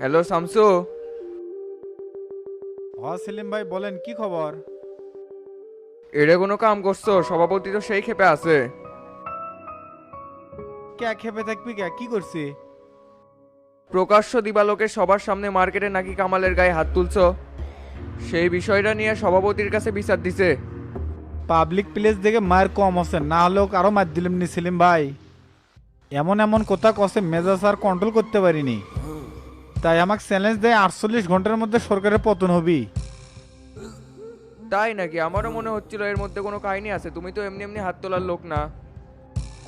Hello Shamsu হ সেলিম ভাই বলেন কি খবর? এরে কোনো কাম করছ? সভাপতি তো সেই ক্ষেপে আছে। কে খেপে থাকবি কে কি করছি? প্রকাশ্য দিবালোকে সবার সামনে মার্কেটে নাকি কামালের গায়ে হাত তুলছো? সেই বিষয়টা নিয়ে সভাপতির কাছে বিচার দিছে। পাবলিক প্লেস দেখে মায়ের কম আছে না হলেও আরও মার দিলাম নি সেলিম ভাই। এমন এমন কথা কষে মেজাজ আর কন্ট্রোল করতে পারিনি। তাই আমাকে চ্যালেঞ্জ দেয় আটচল্লিশ ঘণ্টার মধ্যে সরকারের পতন হবি। তাই নাকি? আমারও মনে হচ্ছিল এর মধ্যে কোনো কাহিনী আছে। তুমি তো এমনি এমনি হাত তোলার লোক না।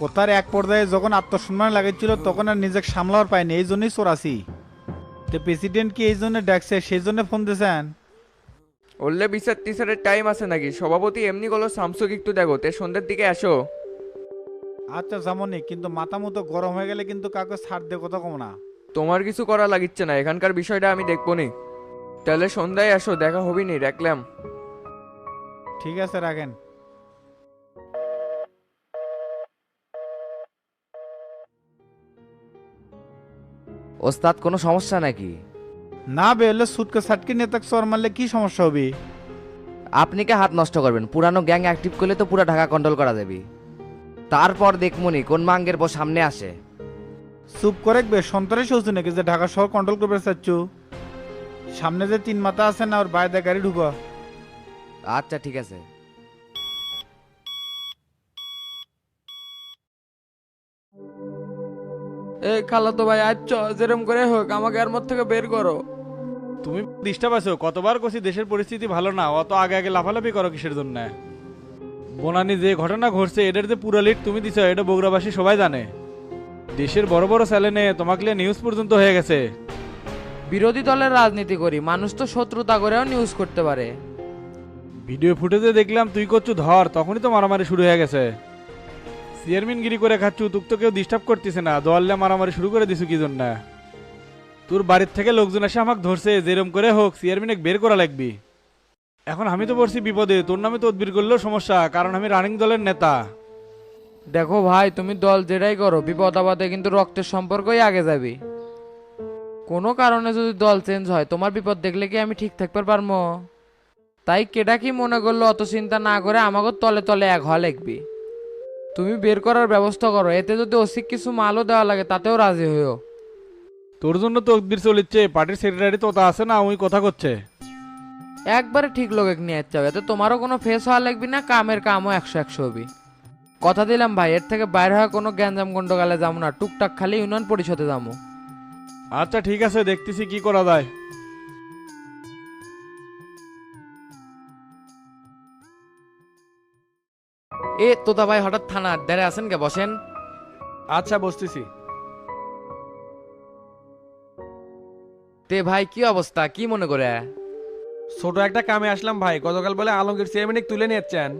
কোথার এক পর্যায়ে যখন আত্মসম্মান লাগেছিল তখন আর নিজেকে সামলাওয়ার পাইনি। এই জন্যই চোরাছি তো প্রেসিডেন্ট কি এই জন্য ডাকছে? সেই জন্য ফোন দিয়েছেন বললে বিচার টিচারের টাইম আছে নাকি? সভাপতি এমনি গেলো শামসুকে একটু দেখো। তে সন্ধ্যের দিকে আসো। আচ্ছা যেমনই কিন্তু মাথা মতো গরম হয়ে গেলে কিন্তু কাউকে ছাড় দিয়ে কথা কম না। তোমার কিছু করা লাগিচ্ছে না এখানকার বিষয়টা আমি দেখব নি তাহলে সন্ধ্যায় আসো দেখা হবি নি রাখলাম। ঠিক আছে রাখেন। ওস্তাদ কোনো সমস্যা নাকি? না বেরোলে সুটকে সাটকে নিয়ে তাকে চর মারলে কি সমস্যা হবে? আপনি কে হাত নষ্ট করবেন? পুরানো গ্যাং অ্যাক্টিভ করলে তো পুরা ঢাকা কন্ট্রোল করা যাবে তারপর দেখমনি কোন মাঙ্গের পর সামনে আসে। চুপ করে বে সন্ত্রাস হচ্ছে নাকি যে ঢাকা শহর কন্ট্রোল করবে চাচ্ছু সামনে যে তিন মাথা আছে না ওর বাইরে গাড়ি ঢুকো। আচ্ছা ঠিক আছে। এই খালাতো ভাই আচ্ছ যেরম করে হোক আমাকে এর মধ্যে থেকে বের করো। তুমি ডিস্টার্ব আছো কতবার কছি দেশের পরিস্থিতি ভালো না অত আগে আগে লাফালাফি করো কিসের জন্য? বনানি যে ঘটনা ঘটছে এটার যে পুরো লিড তুমি দিছো এটা বগুড়াবাসী সবাই জানে। দেশের বড় বড় চ্যানেলে তোমাকে নিয়ে নিউজ পর্যন্ত হয়ে গেছে। বিরোধী দলের রাজনীতি করি মানুষ তো শত্রুতা করেও নিউজ করতে পারে। ভিডিও ফুটেজে দেখলাম তুই করছু ধর তখনই তো মারামারি শুরু হয়ে গেছে। চেয়ারম্যান গিরি করে খাচ্ছু তুক তো কেউ ডিস্টার্ব করতেছে না দোয়াল্লে মারামারি শুরু করে দিছু কি জন্য? তোর বাড়ির থেকে লোকজন এসে আমাকে ধরছে যেরম করে হোক চেয়ারম্যানে বের করা লাগবি। এখন আমি তো পড়ছি বিপদে তোর নামে তদবির করলেও সমস্যা কারণ আমি রানিং দলের নেতা। দেখো ভাই তুমি দল যেটাই করো বিপদ আপদে কিন্তু রক্তের সম্পর্কই আগে যাবি। কোনো কারণে যদি দল চেঞ্জ হয় তোমার বিপদ দেখলে কি আমি ঠিক থাকতে পারব? তাই কেটা কি মনে করল অত চিন্তা না করে আমাকে তলে তলে এক হওয়া লিখবি তুমি বের করার ব্যবস্থা করো এতে যদি অসিক কিছু মালও দেওয়া লাগে তাতেও রাজি হইও। তোর জন্য তদবির চলিচ্ছে পার্টির সেক্রেটারি তোতা আছে না ওই কথা করছে। একবারে ঠিক লোকে নিয়ে যাচ্ছে এতে তোমারও কোনো ফেস হওয়া লাগবি না কামের কামও একশো একশো হবি। কথা দিলাম ভাই এর থেকে বাইরে হওয়া কোনো গ্যাঞ্জাম গন্ডগালে যাব না টুকটাক খালি ইউনিয়ন পরিষদে যাব। আচ্ছা ঠিক আছে দেখতেছি কি করা যায়। এ তোতা ভাই হঠাৎ থানা আড্ডারে আছেন কে বসেন। আচ্ছা বসতেছি। তে ভাই কি অবস্থা? কি মনে করে? ছোট একটা কামে আসলাম ভাই গতকাল বলে আলমগীর চেয়ারম্যানিক তুলে নিচ্ছেন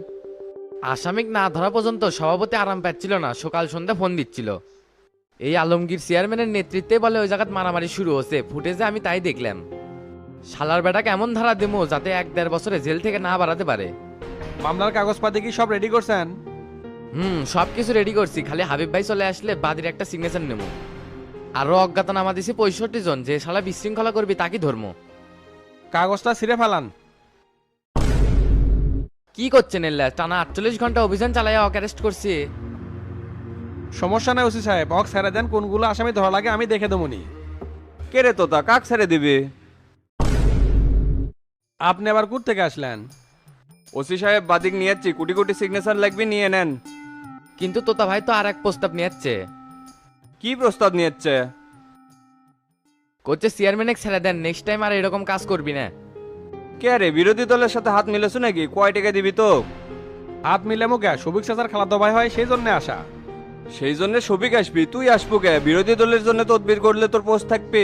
আসামিক না ধরা পর্যন্ত সভাপতি আরাম পাচ্ছিল না সকাল সন্ধ্যা ফোন দিচ্ছিল। এই আলমগীর চেয়ারম্যানের নেতৃত্বে বলে ওই জায়গাত মারামারি শুরু হচ্ছে ফুটেজে আমি তাই দেখলাম। শালার বেটা কেমন ধারা দেবো যাতে এক দেড় বছরে জেল থেকে না বাড়াতে পারে। মামলার কাগজপাতি কি সব রেডি করছেন? হুম সব কিছু রেডি করছি খালি হাবিব ভাই চলে আসলে বাদির একটা সিগনেচার নেব। আরও অজ্ঞাতনামা দিছি পঁয়ষট্টি জন যে শালা বিশৃঙ্খলা করবি তাকে ধর্ম? কাগজটা ছিঁড়ে ফেলান। কি করছেন এল্লা? টানা আটচল্লিশ ঘণ্টা অভিযান চালাইয়া অ্যারেস্ট করছি। সমস্যা নাই ওসি সাহেব হক ছেড়ে দেন কোনগুলো আসামি ধরা লাগে আমি দেখে দেবনি কে রে তোতা কাক ছেড়ে দিবে? আপনি আবার কুট থেকে আসলেন? ওসি সাহেব বাদিক নিয়ে যাচ্ছি কোটি কোটি সিগনেচার লাগবে নিয়ে নেন। কিন্তু তোতা ভাই তো আর এক প্রস্তাব নিয়ে যাচ্ছে কি প্রস্তাব নিয়ে যাচ্ছে করছে চেয়ারম্যানে ছেড়ে দেন নেক্সট টাইম আর এরকম কাজ করবি না। কে রে বিরোধী দলের সাথে হাত মিলেছো নাকি? কয় টাকা দিবি তো? হাত মিলে মুখে সবিক চাচার খালাতো ভাই হয় সেই জন্য আসা। সেই জন্য সবিক আসবি তুই আসব কে? বিরোধী দলের জন্য তদবির করলে তোর পোস্ট থাকবে।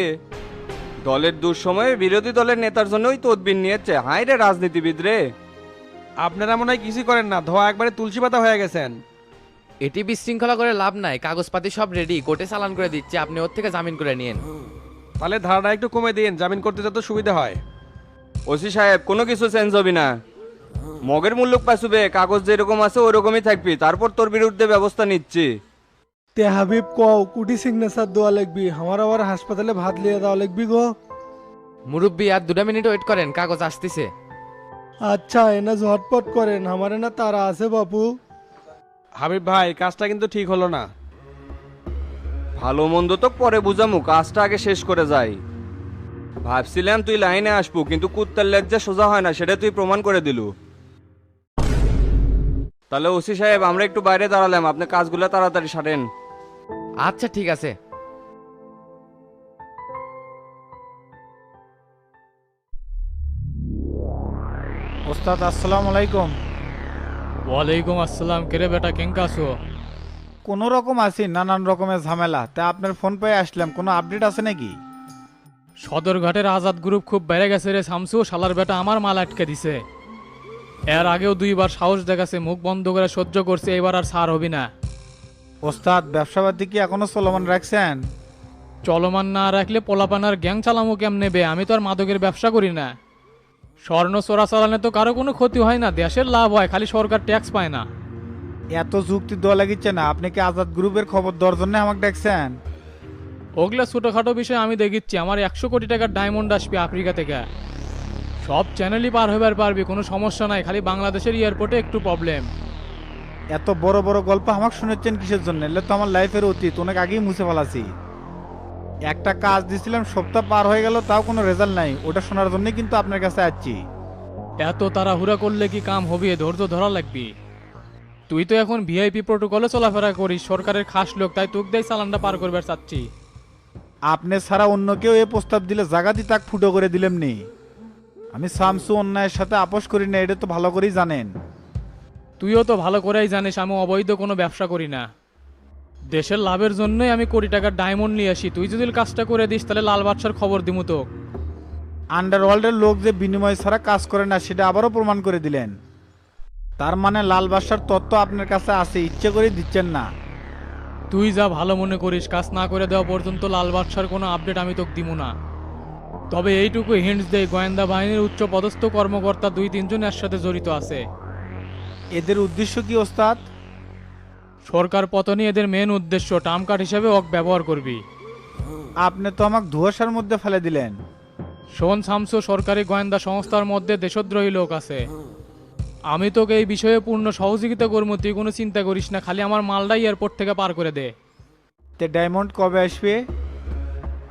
দলের দুঃসময়ে বিরোধী দলের নেতার জন্যই তদবির নিয়েছে। হাই রে রাজনীতিবিদ রে। আপনারা মনে হয় কিছুই করেন না ধোয়া একবারে তুলসী পাতা হয়ে গেছেন। এটি বিশৃঙ্খলা করে লাভ নাই কাগজপাতি সব রেডি কোর্টে চালান করে দিচ্ছে আপনি ওর থেকে জামিন করে নিন তাহলে ধারাটা একটু কমে দিন জামিন করতে যত সুবিধা হয়। ওসি সাহেব কোনো কিছু চেঞ্জ হবে না। মগের মূল্য পাশুবে কাগজ যেরকম আছে ওরকমই থাকবি তারপর তোর বিরুদ্ধে ব্যবস্থা নিচ্ছি। তে হাবিব কও কুটি সিগনেচার দেওয়া লিখবি আমার আবার হাসপাতালে ভাত লিয়ে দেওয়া লিখবি গো। মুরব্বী আর দুটা মিনিট ওয়েট করেন কাগজ আসতেছে। আচ্ছা এনা ঝটপট করেন আমার না তারা আছে বাপু। হাবিব ভাই কাজটা কিন্তু ঠিক হলো না। ভালো মন্দ তো পরে বুঝামু কাজটা আগে শেষ করে যাই। ভাবছিলাম তুই লাইনে আসব কিন্তু কুত্তার লেজ্জা সোজা হয় না সেটা তুই প্রমাণ করে দিলু। তাহলে ওসি সাহেব আমরা একটু বাইরে দাঁড়ালাম আপনি কাজগুলো তাড়াতাড়ি সারেন। আচ্ছা ঠিক আছে। ওস্তাদ আসসালামু আলাইকুম। ওয়ালাইকুম আসসালাম কেরে বেটা কেঙ্কা আছো? কোনো রকম আছি নানান রকমের ঝামেলা। তা আপনার ফোন পেয়ে আসলাম কোনো আপডেট আছে নাকি? সদরঘাটের আজাদ গ্রুপ খুব বেড়ে গেছে রে শামসু শালার বেটা আমার মাল আটকে দিছে। এর আগেও দুইবার সাহস দেখাছে মুখ বন্ধ করে সহ্য করছে এবার আর সার হবি না। ওস্তাদ ব্যবসাবাদী কি এখনও চলমান রাখছেন? চলমান না রাখলে পোলাপানার গ্যাং চালামো কেম নেবে আমি তো আর মাদকের ব্যবসা করি না। স্বর্ণ চোরা চালানে তো কারও কোনো ক্ষতি হয় না দেশের লাভ হয় খালি সরকার ট্যাক্স পায় না। এত যুক্তি দেওয়া লাগিচ্ছে না আপনি কি আজাদ গ্রুপের খবর দেওয়ার জন্য আমাকে ডাকছেন? ওগুলা ছোটোখাটো বিষয় আমি দেখিচ্ছি। আমার একশো কোটি টাকার ডায়মন্ড আসবে আফ্রিকা থেকে। সব চ্যানেলই পার হবার পারবি কোনো সমস্যা নাই খালি বাংলাদেশের এয়ারপোর্টে একটু প্রবলেম এত বড় বড় গল্প আমাকে শুনেছেন কিসের জন্য? এলে তো আমার লাইফের অতীত অনেক আগেই মুছে ফেলাছি। একটা কাজ দিছিলাম সপ্তাহ পার হয়ে গেল তাও কোনো রেজাল্ট নাই। ওটা শোনার জন্যই কিন্তু আপনার কাছে আসছি। এত তাড়াহুড়া করলে কি কাম হবে? ধৈর্য ধরা লাগবি। তুই তো এখন ভিআইপি প্রোটোকলে চলাফেরা করিস সরকারের খাস লোক তাই তোকে দেয় চালানটা পার করবার চাচ্ছি। আপনি ছাড়া অন্য কেউ এ প্রস্তাব দিলে জাগাতি তাক ফুটো করে দিলেন নি। আমি শামসু অন্যায়ের সাথে আপোষ করি না এটা তো ভালো করেই জানেন। তুইও তো ভালো করেই জানিস আমি অবৈধ কোনো ব্যবসা করি না। দেশের লাভের জন্যই আমি কোটি টাকার ডায়মন্ড নিয়ে আসি। তুই যদি কাজটা করে দিস তাহলে লাল বাদশার খবর দিমু তো। আন্ডারওয়ার্ল্ডের লোক যে বিনিময় ছাড়া কাজ করে না সেটা আবারও প্রমাণ করে দিলেন। তার মানে লাল বাসার তত্ত্ব আপনার কাছে আছে ইচ্ছে করে দিচ্ছেন না। তুই যা ভালো মনে করিস কাজ না করে দেওয়া পর্যন্ত লাল বাদশার কোনো আপডেট আমি তোকে দিমু না। তবে এইটুকু হিন্টস দেই গোয়েন্দা বাহিনীর উচ্চ পদস্থ কর্মকর্তা দুই তিনজন এর সাথে জড়িত আছে। এদের উদ্দেশ্য কি ওস্তাদ? সরকার পতনই এদের মেন উদ্দেশ্য টার্ম কার্ড হিসেবে ওক ব্যবহার করবি। আপনি তো আমাকে ধোয়াশার মধ্যে ফেলে দিলেন। শোন শামসু সরকারি গোয়েন্দা সংস্থার মধ্যে দেশদ্রোহী লোক আছে। আমি তোকে এই বিষয়ে পূর্ণ সহযোগিতা করব তুই কোনো চিন্তা করিস না খালি আমার মালটাই এয়ারপোর্ট থেকে পার করে দে। তে ডায়মন্ড কবে আসবে?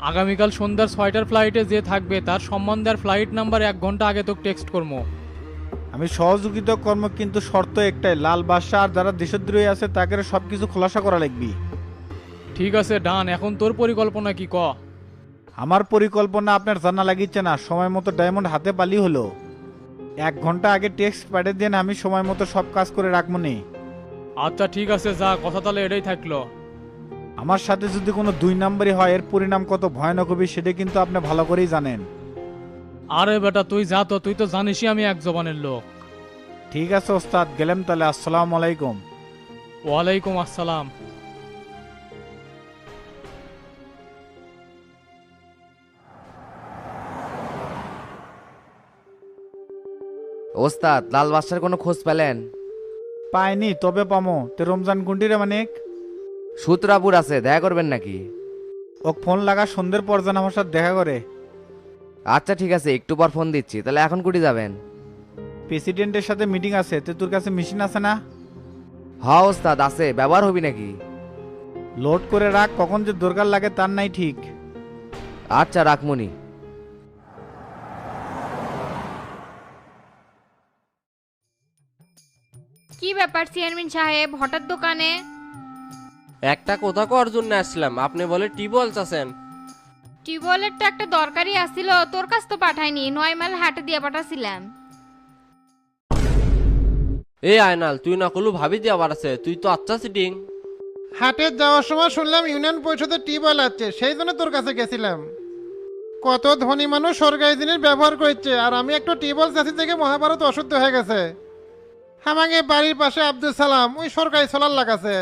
আগামীকাল সন্ধ্যার ছয়টার ফ্লাইটে যে থাকবে তার সম্বন্ধে আর ফ্লাইট নাম্বার এক ঘণ্টা আগে তোকে টেক্সট করব। আমি সহযোগিতা কর্ম কিন্তু শর্ত একটাই লাল বাদশা আর যারা দেশদ্রোহী আছে তাকে সব কিছু খোলাসা করা লাগবে। ঠিক আছে ডান এখন তোর পরিকল্পনা কি ক? আমার পরিকল্পনা আপনার জানা লাগিচ্ছে না সময় মতো ডায়মন্ড হাতে পালি হলো। এক ঘণ্টা আগে টেক্সট পাঠিয়ে দেন আমি সময় মতো সব কাজ করে রাখব নি। আচ্ছা ঠিক আছে যা কথা তাহলে এটাই থাকল। আমার সাথে যদি কোনো দুই নাম্বারই হয় এর পরিণাম কত ভয়ানক হবে সেটা কিন্তু আপনি ভালো করেই জানেন। আরে বেটা তুই যা তো তুই তো জানিসই আমি এক জবানের লোক। ঠিক আছে ওস্তাদ গেলাম তাহলে আসসালামু আলাইকুম। ওয়ালাইকুম আসসালাম। ওস্তাদ লাল বাদশার কোনো খোঁজ পেলেন? পাইনি তবে পামো। তে রমজান কুন্ডিরে মানিক সুতরাপুর আছে দেখা করবেন নাকি? ও ফোন লাগা সন্ধ্যের পর যেন আমার সাথে দেখা করে। আচ্ছা ঠিক আছে একটু পর ফোন দিচ্ছি তাহলে এখন কুটি যাবেন। প্রেসিডেন্টের সাথে মিটিং আছে তে তোর কাছে মেশিন আছে না? হ ওস্তাদ আছে ব্যবহার হবি নাকি? লোড করে রাখ কখন যে দরকার লাগে তার নাই ঠিক। আচ্ছা রাখমনি। ব্যাপার চেয়ারম্যান সাহেব হঠাৎ দোকানে। একটা কথা কর জন্য আসলাম আপনি বলে টিউবওয়েল চাচ্ছেন টিউবওয়েলের তো একটা দরকারি আসছিল তোর কাছ তো পাঠাইনি নয় মাইল হাটে দিয়ে পাঠাছিলাম। এই আয়নাল তুই না কলু ভাবি দিয়ে আবার আছে তুই তো আচ্ছা সিটিং হাটে যাওয়ার সময় শুনলাম ইউনিয়ন পরিষদের টিউবওয়েল আছে সেই জন্য তোর কাছে গেছিলাম। কত ধনী মানুষ সরকারি জিনিস ব্যবহার করছে আর আমি একটা টিউবওয়েল চাষি থেকে মহাভারত অশুদ্ধ হয়ে গেছে। আমাকে বাড়ির পাশে আব্দুল সালাম ওই সরকারি সোলার লাগাছে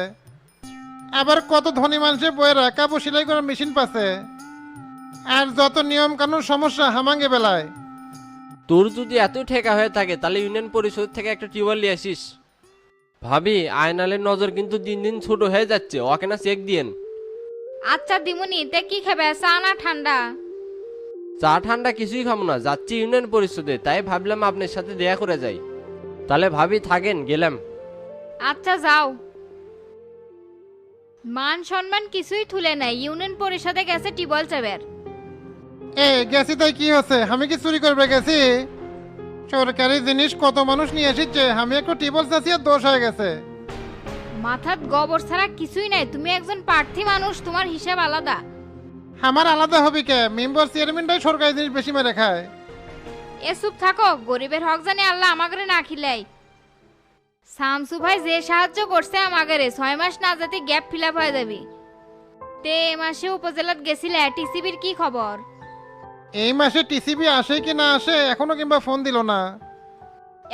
আবার কত ধনী মানুষে বইয়েরা কাপড় সেলাই করার মেশিন পাচ্ছে। আর যত নিয়ম কানুন সমস্যা হামাঙ্গে বেলায়। তোর যদি এত ঠেকা হয়ে থাকে তাহলে ইউনিয়ন পরিষদ থেকে একটা টিউবওয়েল নিয়ে আসিস। ভাবি আয়নালের নজর কিন্তু দিন দিন ছোট হয়ে যাচ্ছে ওকে না চেক দিয়েন। আচ্ছা দিমুনি তে কি খাবে? চা না ঠান্ডা? চা ঠান্ডা কিছুই খাব না যাচ্ছি ইউনিয়ন পরিষদে তাই ভাবলাম আপনার সাথে দেখা করে যাই। তাহলে ভাবি থাকেন গেলাম। আচ্ছা যাও। মান সম্মান কিছুই তুলে নাই ইউনিয়ন পরিষদে গেছে টিবল চাবের এ গেছি তাই কি হচ্ছে? আমি কি চুরি করবে গেছি? সরকারি জিনিস কত মানুষ নিয়ে এসেছে আমি একটু টিবল চাচ্ছি আর দোষ হয়ে গেছে। মাথাত গোবর ছাড়া কিছুই নাই তুমি একজন প্রার্থী মানুষ তোমার হিসাব আলাদা। আমার আলাদা হবে কে? মেম্বার চেয়ারম্যানটাই সরকারি জিনিস বেশি মেরে খায়। এ চুপ থাকো গরিবের হক জানে আল্লাহ আমাগরে না খিলাই। শামসু ভাই যে সাহায্য করছে আমাগরে ছয় মাস না যাতে গ্যাপ ফিল আপ হয়ে যাবি। তে এ মাসে উপজেলাত গেছিলে টিসিবির কি খবর? এই মাসে টিসিবি আসে কি না আসে এখনও কিংবা ফোন দিল না।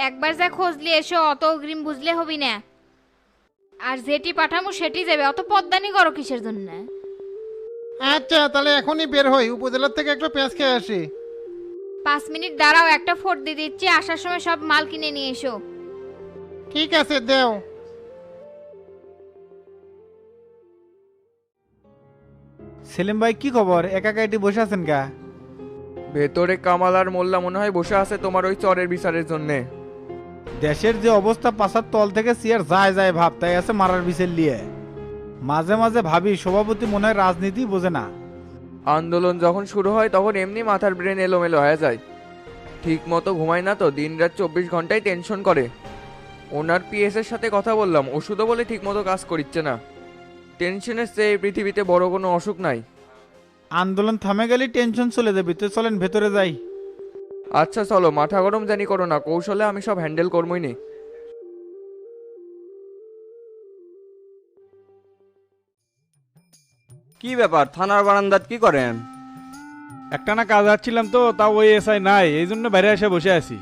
একবার যা খোঁজলি এসো অত অগ্রিম বুঝলে হবি না। আর যেটি পাঠামো সেটি যাবে অত পদ্মানি করো কিসের জন্য? আচ্ছা তাহলে এখনই বের হই উপজেলার থেকে একটু পেঁয়াজ খেয়ে আসি। পাঁচ মিনিট দাঁড়াও একটা ফোট দিয়ে দিচ্ছি আসার সময় সব মাল কিনে নিয়ে এসো। ঠিক আছে দেও। সেলিম ভাই কি খবর? একা একা এটি বসে আছেন কা? ভেতরে কামাল আর মোল্লা মনে হয় বসে আছে তোমার ওই চরের বিচারের জন্য। দেশের যে অবস্থা পাশার তল থেকে সিয়ার যায় যায় ভাব তাই আছে মারার বিচার লিয়ে মাঝে মাঝে ভাবি সভাপতি মনে হয় রাজনীতি বোঝে না। আন্দোলন যখন শুরু হয় তখন এমনি মাথার ব্রেন এলোমেলো হয়ে যায়। ঠিক মতো ঘুমায় না তো দিন রাত চব্বিশ ঘন্টায় টেনশন করে। ওনার পিএস এর সাথে কথা বললাম ওষুধও বলে ঠিক মতো কাজ করিচ্ছে না। টেনশনের চেয়ে এই পৃথিবীতে বড় কোনো অসুখ নাই। আন্দোলন থামে গেলে টেনশন চলে যাবে তো চলেন ভেতরে যাই। আচ্ছা চলো মাথা গরম জানি করো না কৌশলে আমি সব হ্যান্ডেল করবই নি। কি ব্যাপার? থানার বারান্দাত কি করেন? একটা না কাজ আসছিলাম তো তাও ওই এসআই নাই এই জন্য বাইরে এসে বসে আছি।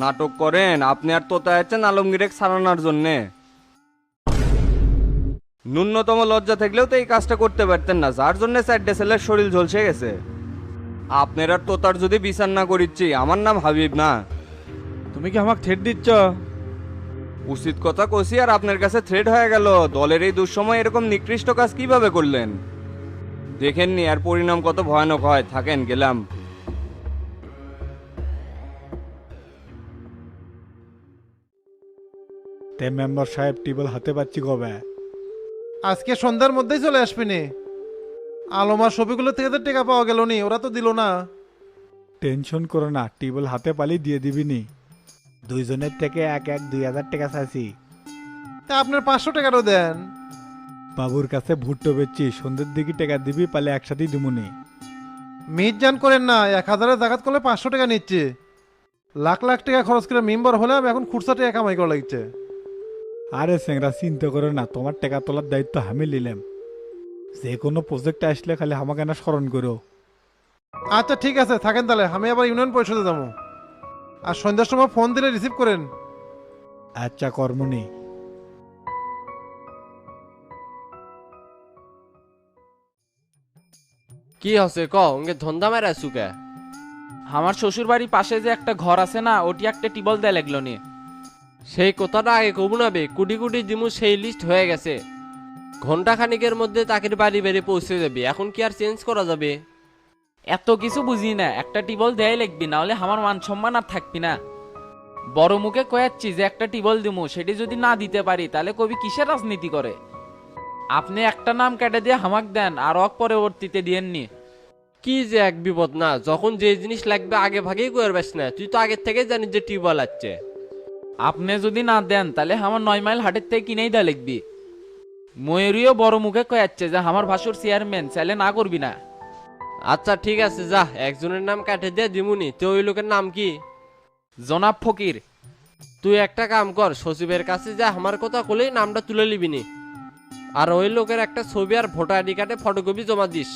নাটক করেন আপনি আর তোতা আছেন আলমগীরেক সারানোর জন্যে। ন্যূনতম লজ্জা থাকলেও তো এই কাজটা করতে পারতেন না যার জন্য চারটে ছেলের শরীর ঝলসে গেছে। আপনার আর তোতার যদি বিচার না করিচ্ছি আমার নাম হাবিব না। তুমি কি আমাকে থ্রেট দিচ্ছ? উচিত কথা কষি আর আপনার কাছে থ্রেড হয়ে গেল। দলের এই দুঃসময় এরকম নিকৃষ্ট কাজ কীভাবে করলেন? দেখেননি আর পরিণাম কত ভয়ানক হয়। থাকেন গেলাম। তে মেম্বার সাহেব টিবল হাতে পাচ্ছি কবে? আজকে সন্ধ্যার মধ্যেই চলে আসবি নি। আলমার ছবিগুলো থেকে তো টেকা পাওয়া গেল নি ওরা তো দিল না। টেনশন করো না টিবল হাতে পালি দিয়ে দিবি নি। দুইজনের থেকে এক এক দুই হাজার টাকা চাইছি। তা আপনার পাঁচশো টাকারও দেন। বাবুর কাছে ভুট্টো বেচছি সন্ধ্যের দিকে টাকা দিবি পালে একসাথেই দিমুনি মিট জান করেন না এক হাজারের জাগাত করলে পাঁচশো টাকা নিচ্ছে। লাখ লাখ টাকা খরচ করে মেম্বার হলাম এখন খুচরা টাকা কামাই করা লাগছে। আরে সেংরা চিন্তা করো না তোমার টাকা তোলার দায়িত্ব আমি নিলাম। যে কোনো প্রজেক্ট আসলে খালি আমাকে না স্মরণ করো। আচ্ছা ঠিক আছে থাকেন তাহলে আমি আবার ইউনিয়ন পরিষদে যাব। আর সন্ধ্যার সময় ফোন দিলে রিসিভ করেন। আচ্ছা কর্মনি কি হচ্ছে? ক ওকে ধন্দা মেরা সুকে আমার শ্বশুর বাড়ির পাশে যে একটা ঘর আছে না ওটি একটা টিবল দেয় লাগল নি। সেই কথাটা আগে কবু নাবে কুটি কুটি দিমু সেই লিস্ট হয়ে গেছে। ঘণ্টা খানিকের মধ্যে তাকের বাড়ি বেড়ে পৌঁছে যাবে এখন কি আর চেঞ্জ করা যাবে? এত কিছু বুঝি না একটা টিবল দেয় লাগবি না হলে আমার মান সম্মান আর থাকবি না। বড় মুখে কয়াচ্ছি যে একটা টিবল দিমু সেটি যদি না দিতে পারি তাহলে কবি কিসের রাজনীতি করে? আপনি একটা নাম কেটে দিয়ে হামাক দেন আর অক পরবর্তীতে দিয়েননি। কি যে এক বিপদ না যখন যে জিনিস লাগবে আগে ভাগেই করে বেস না তুই তো আগের থেকেই জানিস যে টিউবওয়েল আছে। আপনি যদি না দেন তাহলে আমার নয় মাইল হাটের থেকে কিনেই দেয়া লিখবি ময়ূরীও বড় মুখে কয়াচ্ছে যে আমার ভাসুর চেয়ারম্যান চাইলে না করবি না। আচ্ছা ঠিক আছে যা। একজনের নাম কাটে দিয়ে দিমুনি। তো ওই লোকের নাম কি? জনাব ফকির। তুই একটা কাম কর সচিবের কাছে যা আমার কথা বলেই নামটা তুলে নিবিনি আর ওই লোকের একটা ছবি আর ভোটার আইডি কার্ডে ফটোকপি জমা দিস।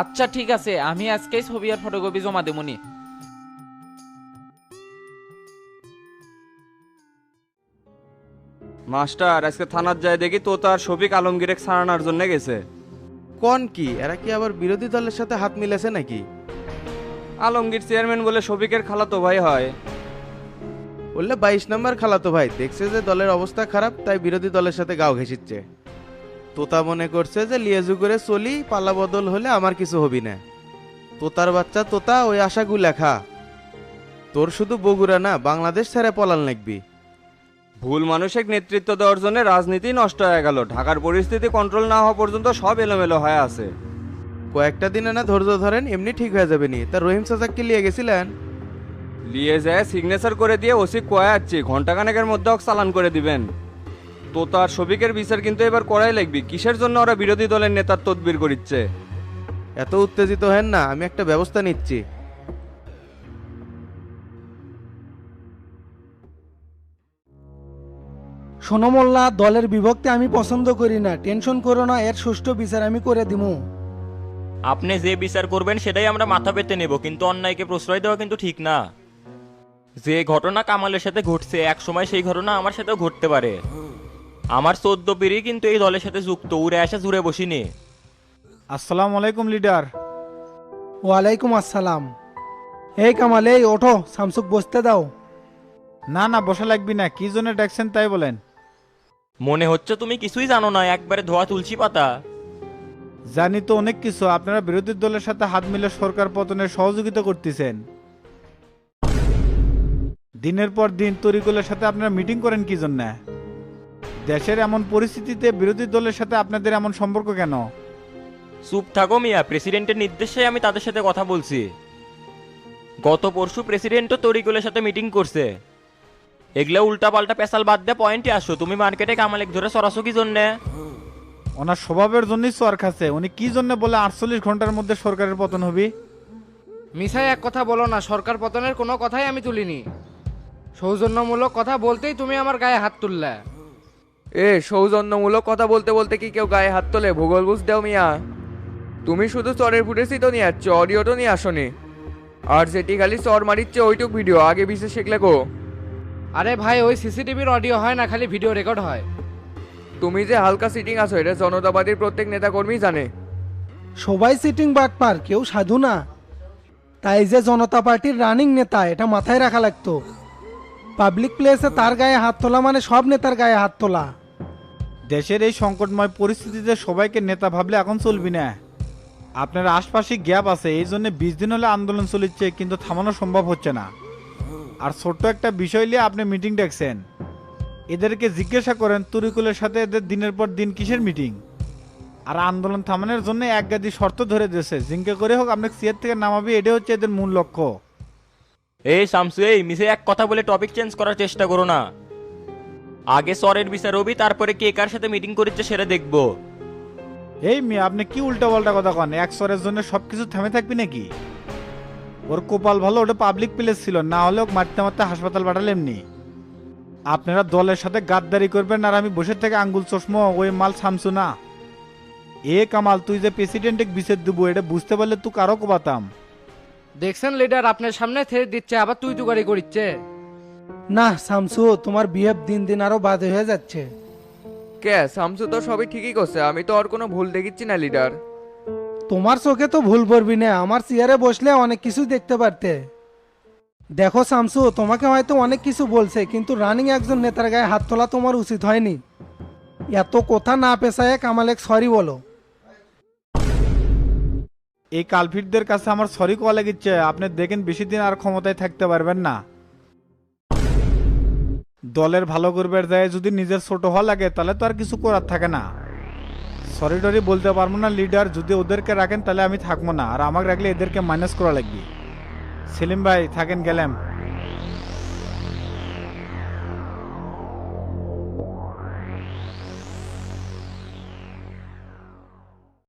আচ্ছা ঠিক আছে আমি আজকেই ছবি আর ফটোকপি জমা দেবনি মাস্টার আজকে থানার যায় দেখি তোতা আর শফিক আলমগীরেক সারানোর জন্য গেছে। কোন কি? এরা কি আবার বিরোধী দলের সাথে হাত মিলেছে নাকি? আলমগীর চেয়ারম্যান বলে শফিকের খালাতো ভাই হয়। বললে বাইশ নম্বর খালাতো ভাই দেখছে যে দলের অবস্থা খারাপ তাই বিরোধী দলের সাথে গাও ঘেঁষিচ্ছে। তোতা মনে করছে যে লিয়েজু করে চলি পালা বদল হলে আমার কিছু হবি না। তোতার বাচ্চা তোতা ওই আশাগু লেখা তোর শুধু বগুড়া না বাংলাদেশ ছেড়ে পলান লাগবি ভুল মানুষের নেতৃত্ব দেওয়ার জন্য রাজনীতি নষ্ট হয়ে গেল। ঢাকার পরিস্থিতি কন্ট্রোল না হওয়া পর্যন্ত সব এলোমেলো হয়ে আছে। কয়েকটা দিনে না ধৈর্য ধরেন এমনি ঠিক হয়ে যাবে নি। তা রহিম চাচাককে নিয়ে গেছিলেন? লিয়ে যায় সিগনেচার করে দিয়ে ওসি কয়ে যাচ্ছি ঘন্টাখানেকের মধ্যে ওকে চালান করে দিবেন। তো তার শফিকের বিচার কিন্তু এবার করাই লাগবি। কিসের জন্য ওরা বিরোধী দলের নেতার তদবির করিচ্ছে? এত উত্তেজিত হেন না আমি একটা ব্যবস্থা নিচ্ছি। শোনো মোল্লা দলের বিভক্তি আমি পছন্দ করি না। টেনশন করো না এর সুষ্ঠু বিচার আমি করে দিমু। আপনি যে বিচার করবেন সেটাই আমরা মাথা পেতে নেব কিন্তু অন্যায়কে প্রশ্রয় দেওয়া কিন্তু ঠিক না। যে ঘটনা কামালের সাথে ঘটছে এক সময় সেই ঘটনা আমার সাথেও ঘটতে পারে। আমার চোদ্দ পিড়ি কিন্তু এই দলের সাথে যুক্ত উড়ে আসা জুড়ে বসিনি। আসসালামু আলাইকুম লিডার। ওয়ালাইকুম আসসালাম। এই কামাল এই ওঠো শামসুক বসতে দাও। না না বসা লাগবি না কি জন্য ডাকছেন তাই বলেন। মনে হচ্ছে তুমি কিছুই জানো না একবারে ধোয়া তুলসী পাতা। জানি তো অনেক কিছু আপনারা বিরোধী দলের সাথে হাত মিলে সরকার পতনের সহযোগিতা করতেছেন। দিনের পর দিন তরিকুলের সাথে আপনারা মিটিং করেন কি জন্য? দেশের এমন পরিস্থিতিতে বিরোধী দলের সাথে আপনাদের এমন সম্পর্ক কেন? চুপ থাকো মিয়া প্রেসিডেন্টের নির্দেশে আমি তাদের সাথে কথা বলছি। গত পরশু প্রেসিডেন্টও তরিকুলের সাথে মিটিং করছে। এগুলা উল্টা পাল্টা পেশাল বাদ দিয়ে পয়েন্টে আসো। তুমি মার্কেটে কামালেক ধরে সরাসো কি জন্যে। ওনার স্বভাবের জন্যই চর খাচ্ছে। উনি কি জন্য বলে আটচল্লিশ ঘণ্টার মধ্যে সরকারের পতন হবে? মিসাই এক কথা বলো না সরকার পতনের কোনো কথাই আমি তুলিনি। সৌজন্যমূলক কথা বলতেই তুমি আমার গায়ে হাত তুললে। এ সৌজন্যমূলক কথা বলতে বলতে কি কেউ গায়ে হাত তোলে? ভূগোল বুঝ দেও মিয়া। তুমি শুধু চরের ফুটেছি তো নিয়ে আসছো অডিও তো নিয়ে আসনি। আর যেটি খালি চর মারিচ্ছে ওইটুক ভিডিও আগে বিশেষ শিখলে গো আরে ভাই ওই সিসিটিভির অডিও হয় না খালি ভিডিও রেকর্ড হয়। তুমি যে হালকা সিটিং আছো এটা জনতাবাদীর প্রত্যেক নেতা কর্মী জানে। সবাই সিটিং বাটপার কেউ সাধু না। তাই যে জনতা পার্টির রানিং নেতা এটা মাথায় রাখা লাগতো। পাবলিক প্লেসে তার গায়ে হাত তোলা মানে সব নেতার গায়ে হাত তোলা। দেশের এই সংকটময় পরিস্থিতিতে সবাইকে নেতা ভাবলে এখন চলবি না। আপনার আশপাশে গ্যাপ আছে এই জন্য বিশ দিন হলে আন্দোলন চলিচ্ছে কিন্তু থামানো সম্ভব হচ্ছে না। আর ছোট্ট একটা বিষয় নিয়ে আপনি মিটিং ডাকছেন এদেরকে জিজ্ঞাসা করেন তরিকুলের সাথে এদের দিনের পর দিন কিসের মিটিং আর আন্দোলন থামানোর জন্য এক গাদি শর্ত ধরে দিয়েছে। জিঙ্কে করে হোক আপনাকে সিয়ার থেকে নামাবি এটাই হচ্ছে এদের মূল লক্ষ্য। এই শামসু এই মিসে এক কথা বলে টপিক চেঞ্জ করার চেষ্টা করো না। আগে সরের বিচার হবি তারপরে কে কার সাথে মিটিং করেছে সেটা দেখব। এই মেয়ে আপনি কি উল্টা পাল্টা কথা কন? এক সরের জন্য সবকিছু থেমে থাকবি নাকি? ওর কপাল ভালো ওটা পাবলিক প্লেস ছিল। না হলে ওকে মারতে মারতে হাসপাতাল পাঠালে এমনি। আপনারা দলের সাথে গাদ্দারি করবেন আর আমি বসে থেকে আঙ্গুল চশমো ওই মাল সামছু না। এ কামাল তুই যে প্রেসিডেন্টে বিচার দেবো এটা বুঝতে পারলে তুই কারও কোবাতাম দেখছেন লিডার আপনার সামনে থেরে দিচ্ছে আবার তুই তুকারি করিচ্ছে। না শামসু তোমার বিহেভ দিন দিন আরও বাদে হয়ে যাচ্ছে। কে শামসু তো সবই ঠিকই করছে আমি তো আর কোনো ভুল দেখিচ্ছি না লিডার তোমার চোখে তো ভুল পড়বি না, আমার চেয়ারে বসলে অনেক কিছু দেখতে পারতে। দেখো শামসু, তোমাকে হয়তো অনেক কিছু বলছে, কিন্তু রানিং একজন নেতার গায়ে হাত তোলা তোমার উচিত হয়নি। এত কথা না পেশায় কামালেক সরি বলো। এই কালফিটদের কাছে আমার সরি কোয়া লেগেছে, আপনি দেখেন বেশি দিন আর ক্ষমতায় থাকতে পারবেন না। দলের ভালো করবার যায় যদি নিজের ছোট হওয়া লাগে, তাহলে তো আর কিছু করার থাকে না। সরি টরি বলতে পারব না, লিডার যদি ওদেরকে রাখেন তাহলে আমি থাকব না। আর আমাকে রাখলে এদেরকে মাইনাস করা লাগবে। সেলিম ভাই, থাকেন গেলাম